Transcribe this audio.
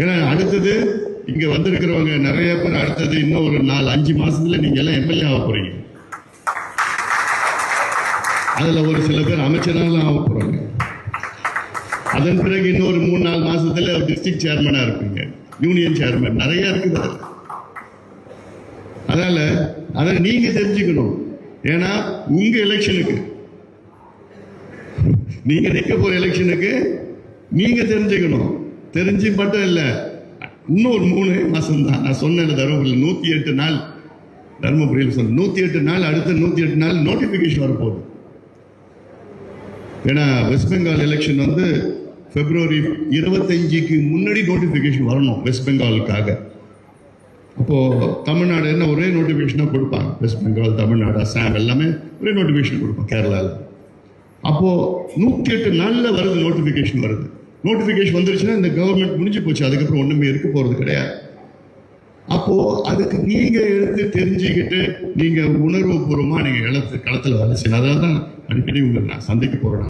ஏன்னா அடுத்தது இங்க வந்திருக்கிறவங்க நிறைய பேர் அடுத்தது இன்னும் ஒரு நாலு அஞ்சு மாசத்துல நீங்க எல்லாம் எம்எல்ஏ ஆக போறீங்க. அதுல ஒரு சில பேர் அமைச்சராலும் ஆக போறாங்க. அதன் பிறகு இன்னொரு மூணு நாலு மாசத்துல டிஸ்ட்ரிக்ட் சேர்மனா இருப்பீங்க. யூனியன் சேர்மன் நிறைய இருக்குது அதனால அதை நீங்க தெரிஞ்சுக்கணும். ஏன்னா உங்க எலெக்ஷனுக்கு நீங்க நிற்க போற எலெக்ஷனுக்கு நீங்க தெரிஞ்சுக்கணும். தெரிஞ்சு மட்டும் இல்லை. இன்னும் ஒரு மூணு மாதம் தான். நான் சொன்னேன் தருமபுரியில் நூற்றி எட்டு நாள். தருமபுரியில் சொன்னேன் நூற்றி எட்டு நாள் அடுத்த நூற்றி எட்டு நாள் நோட்டிஃபிகேஷன் வரப்போகுது. ஏன்னா வெஸ்ட் பெங்கால் எலெக்ஷன் வந்து பிப்ரவரி இருபத்தஞ்சிக்கு முன்னாடி நோட்டிஃபிகேஷன் வரணும் வெஸ்ட் பெங்காலுக்காக அப்போது தமிழ்நாடு என்ன ஒரே நோட்டிஃபிகேஷனாக கொடுப்பாங்க. வெஸ்ட் பெங்கால் தமிழ்நாடு அசாம் எல்லாமே ஒரே நோட்டிஃபிகேஷன் கொடுப்பாங்க கேரளாவில் அப்போது நூற்றி எட்டு நாளில் வருது நோட்டிஃபிகேஷன் வருது. நோட்டிஃபிகேஷன் வந்துருச்சுன்னா இந்த கவர்மெண்ட் முடிஞ்சு போச்சு. அதுக்கப்புறம் ஒன்றுமே இருக்க போகிறது கிடையாது. அப்போ அதுக்கு நீங்க எடுத்து தெரிஞ்சுக்கிட்டு நீங்க உணர்வு பூர்வமா நீங்க களத்து களத்தில் வேலை செய்யணும் அதான் அடிக்கடி உங்களை நான் சந்திக்க போறேன்.